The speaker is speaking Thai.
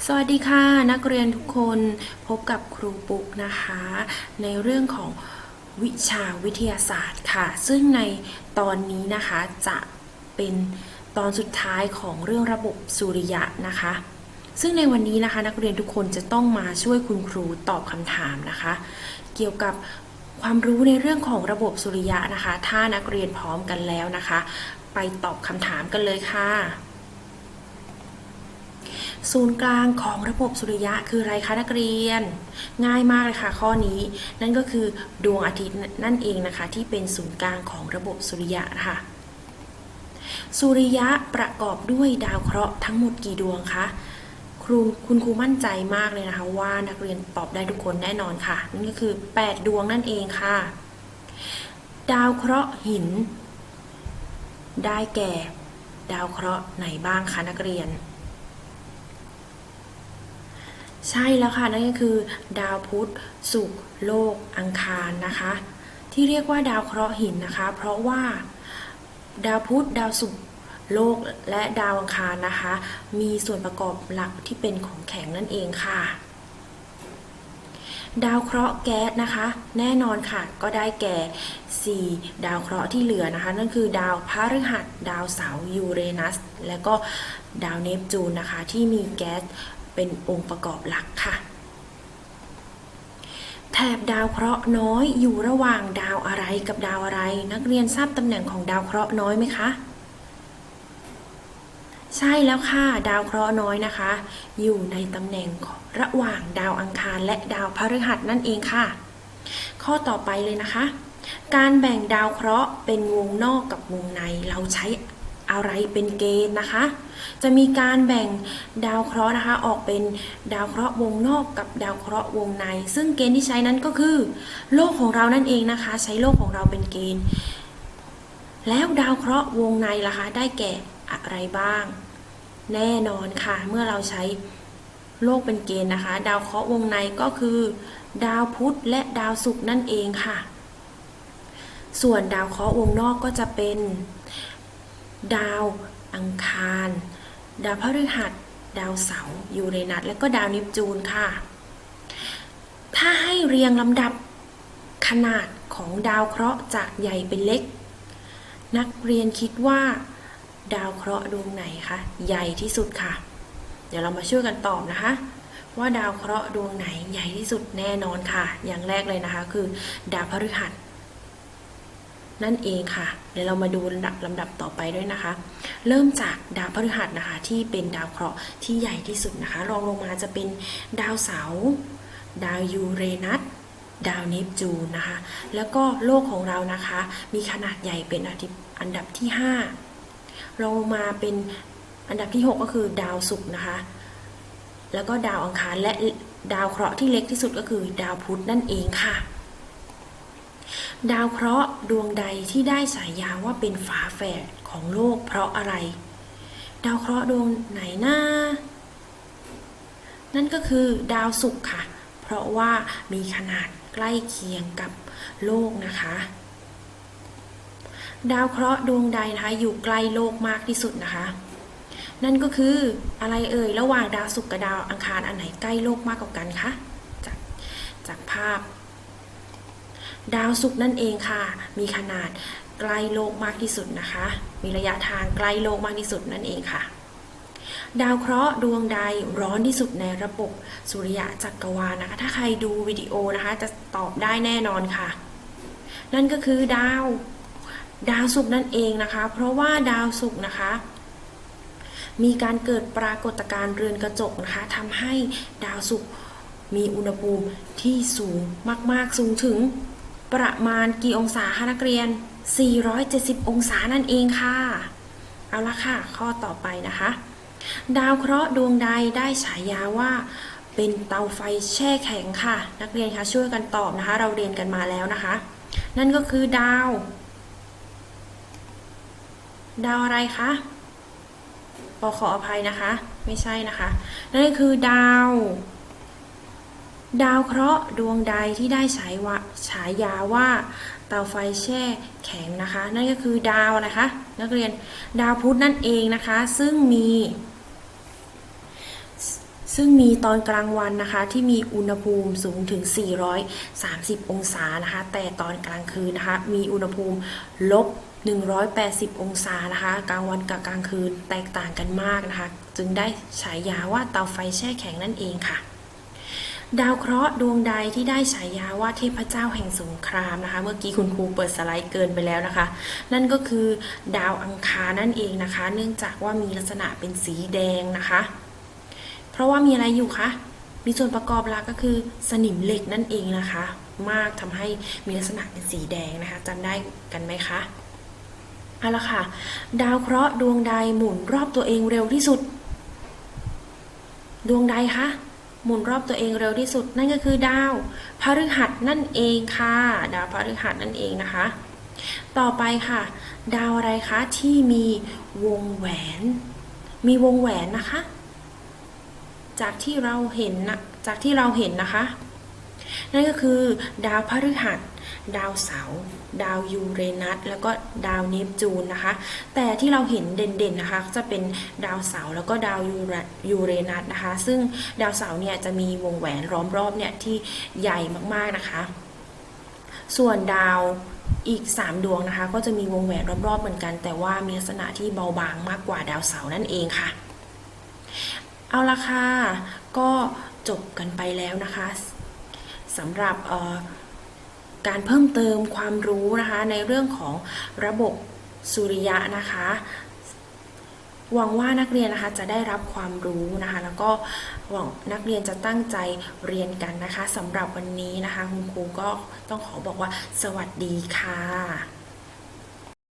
สวัสดีค่ะนักเรียนทุกคนพบกับครูปุกนะคะ ในเรื่องของวิชาวิทยาศาสตร์ค่ะ ซึ่งในตอนนี้นะคะจะเป็นตอนสุดท้ายของเรื่องระบบสุริยะนะคะ ซึ่งในวันนี้นะคะ นักเรียนทุกคนจะต้องมาช่วยคุณครูตอบคำถามนะคะ เกี่ยวกับความรู้ในเรื่องของระบบสุริยะนะคะ ถ้านักเรียนพร้อมกันแล้วนะคะ ไปตอบคำถามกันเลยค่ะ ศูนย์กลางของระบบสุริยะคืออะไรคะนักเรียน ง่ายมากเลยค่ะข้อนี้ นั่นก็คือดวงอาทิตย์นั่นเองนะคะ ที่เป็นศูนย์กลางของระบบสุริยะค่ะ สุริยะประกอบด้วยดาวเคราะห์ทั้งหมดกี่ดวงคะครูคุณครูมั่นใจมากเลยนะคะ ว่านักเรียนตอบได้ทุกคนแน่นอนค่ะ นั่นก็คือ 8 ดวงนั่นเองค่ะ ดาวเคราะห์หิน ได้แก่ ดาวเคราะห์ไหนบ้างคะนักเรียน ใช่แล้วค่ะ นั่นก็คือ ดาวพุธศุกร์โลกอังคารนะคะ ที่เรียกว่าดาวเคราะห์หินนะคะ เพราะว่าดาวพุธดาวศุกร์โลกและดาวอังคารนะคะ มีส่วนประกอบหลักที่เป็นของแข็งนั่นเองค่ะ ดาวเคราะห์แก๊สนะคะ แน่นอนค่ะ ก็ได้แก่ 4 ดาวเคราะห์ที่เหลือนะคะ นั่นคือดาวพฤหัส ดาวเสาร์ยูเรนัส และก็ดาวเนปจูนนะคะ ที่มีแก๊ส เป็นองค์ประกอบหลักค่ะ แถบดาวเคราะห์น้อยอยู่ระหว่างดาวอะไรกับดาวอะไร นักเรียนทราบตำแหน่งของดาวเคราะห์น้อยไหมคะใช่แล้วค่ะดาวเคราะห์น้อยนะคะ อยู่ในตำแหน่งระหว่างดาวอังคารและดาวพฤหัสนั่นเองค่ะ ข้อต่อไปเลยนะคะ การแบ่งดาวเคราะห์เป็นวงนอกกับวงในเราใช้ อะไรเป็นเกณฑ์นะคะ จะมีการแบ่งดาวเคราะห์นะคะออกเป็นดาวเคราะห์วงนอกกับดาวเคราะห์วงใน ซึ่งเกณฑ์ที่ใช้นั้นก็คือ โลกของเรานั่นเองนะคะ ใช้โลกของเราเป็นเกณฑ์ แล้วดาวเคราะห์วงในล่ะคะ ได้แก่อะไรบ้าง แน่นอนค่ะ เมื่อเราใช้โลกเป็นเกณฑ์นะคะ ดาวเคราะห์วงในก็คือ ดาวพุธและดาวศุกร์นั่นเองค่ะ ส่วนดาวเคราะห์วงนอกก็จะเป็น ดาวอังคาร ดาวพฤหัส ดาวเสาร์ยูเรนัสและก็ดาวเนปจูนค่ะ ถ้าให้เรียงลำดับขนาดของดาวเคราะห์จากใหญ่เป็นเล็ก นักเรียนคิดว่า ดาวเคราะห์ดวงไหนคะใหญ่ที่สุดค่ะ เดี๋ยวเรามาช่วยกันตอบนะคะว่าดาวเคราะห์ดวงไหนใหญ่ที่สุดแน่นอนค่ะ อย่างแรกเลยนะคะ คือ ดาวพฤหัส นั่นเองค่ะ เดี๋ยวเรามาดูลำดับต่อไปด้วยนะคะ เริ่มจากดาวพฤหัสนะคะ ที่เป็นดาวเคราะห์ที่ใหญ่ที่สุดนะคะรองลงมาจะเป็นดาวเสาร์ดาวยูเรนัสดาวเนปจูนนะคะ แล้วก็โลกของเรานะคะ มีขนาดใหญ่เป็นอันดับที่ 5 รองลงมาเป็นอันดับที่ 6 ก็คือดาวศุกร์นะคะ แล้วก็ดาวอังคารและดาวเคราะห์ที่เล็กที่สุดก็คือดาวพุธนั่นเองค่ะ ดาวเคราะห์ดวงใดที่ได้ฉายยาว่าเป็นฝาแฝดของโลกเพราะอะไร ดาวเคราะห์ดวงไหนนะนั่นก็คือดาวศุกร์ค่ะ เพราะว่ามีขนาดใกล้เคียงกับโลกนะคะ ดาวเคราะห์ดวงใดนะคะอยู่ใกล้โลกมากที่สุดนะคะ นั่นก็คืออะไรเอ่ยระหว่างดาวศุกร์กับดาวอังคารอันไหนใกล้โลกมากกว่ากันคะจากจากภาพ ดาวศุกร์นั่นเองค่ะ มีขนาดใกล้โลกมากที่สุดนะคะ มีระยะทางใกล้โลกมากที่สุดนั่นเองค่ะ ดาวเคราะห์ดวงใดร้อนที่สุดในระบบสุริยะจักรวาลนะคะ ถ้าใครดูวิดีโอนะคะ จะตอบได้แน่นอนค่ะ นั่นก็คือดาวดาวศุกร์นั่นเองนะคะ เพราะว่าดาวศุกร์นะคะ มีการเกิดปรากฏการณ์เรือนกระจกนะคะทำให้ดาวศุกร์มีอุณหภูมิที่สูงมาก ๆ สูงถึง ประมาณกี่องศาคะนักเรียน 470 องศานั่นเองค่ะ เอาละค่ะ ข้อต่อไปนะคะ ดาวเคราะห์ดวงใดได้ฉายาว่าเป็นเตาไฟแช่แข็งค่ะ นักเรียนคะช่วยกันตอบนะคะ เราเรียนกันมาแล้วนะคะ นั่นก็คือดาว ดาวอะไรคะปอขออภัยนะคะ ไม่ใช่นะคะ นั่นก็คือดาว ดาวเคราะห์ดวงใดที่ได้ฉายวะฉายาว่าเตาไฟแช่แข็งนะคะ นั่นก็คือดาวนะคะ นักเรียนดาวพุธนั่นเองนะคะ ซึ่งมี ซึ่งมีตอนกลางวันนะคะ ที่มีอุณหภูมิสูงถึง 430 องศานะคะ แต่ตอนกลางคืนนะคะ มีอุณหภูมิลบ180 องศานะคะ กลางวันกับกลางคืนแตกต่างกันมากนะคะ จึงได้ฉายาว่าเตาไฟแช่แข็งนั่นเองค่ะ ดาวเคราะห์ดวงใดที่ได้ฉายาว่าเทพเจ้าแห่งสงครามนะคะ เมื่อกี้คุณครูเปิดสไลด์เกินไปแล้วนะคะ นั่นก็คือดาวอังคารนั่นเองนะคะ เนื่องจากว่ามีลักษณะเป็นสีแดงนะคะ เพราะว่ามีอะไรอยู่คะมีส่วนประกอบหลักก็คือสนิมเหล็กนั่นเองนะคะ มากทำให้มีลักษณะเป็นสีแดงนะคะจำได้กันไหมคะเอาละค่ะ ดาวเคราะห์ดวงใดหมุนรอบตัวเองเร็วที่สุด ดวงใดคะ หมุนรอบตัวเองเร็วที่สุดนั่นก็คือดาวพฤหัสนั่นเองค่ะ ดาวพฤหัสนั่นเองนะคะ ต่อไปค่ะ ดาวอะไรคะที่มีวงแหวน มีวงแหวนนะคะ จากที่เราเห็นนะจากที่เราเห็นนะคะ นั่นก็คือดาวพฤหัส ดาวเสาร์ดาวยูเรนัสแล้วก็ดาวเนปจูนนะคะ แต่ที่เราเห็นเด่นๆนะคะ จะเป็นดาวเสาร์แล้วก็ดาวยูเรนัสนะคะ ซึ่งดาวเสาร์เนี่ยจะมีวงแหวนล้อมรอบเนี่ยที่ใหญ่มากๆนะคะ ส่วนดาวอีก 3 ดวงนะคะ ก็จะมีวงแหวนรอบๆเหมือนกัน แต่ว่ามีลักษณะที่เบาบางมากกว่าดาวเสาร์นั่นเองค่ะ เอาละค่ะก็จบกันไปแล้วนะคะ สำหรับการเพิ่มเติมความรู้นะคะในเรื่องของระบบสุริยะนะคะหวังว่านักเรียนนะคะจะได้รับความรู้นะคะ แล้วก็หวังนักเรียนจะตั้งใจเรียนกันนะคะสำหรับวันนี้นะคะ คุณครูก็ต้องขอบอกว่าสวัสดีค่ะ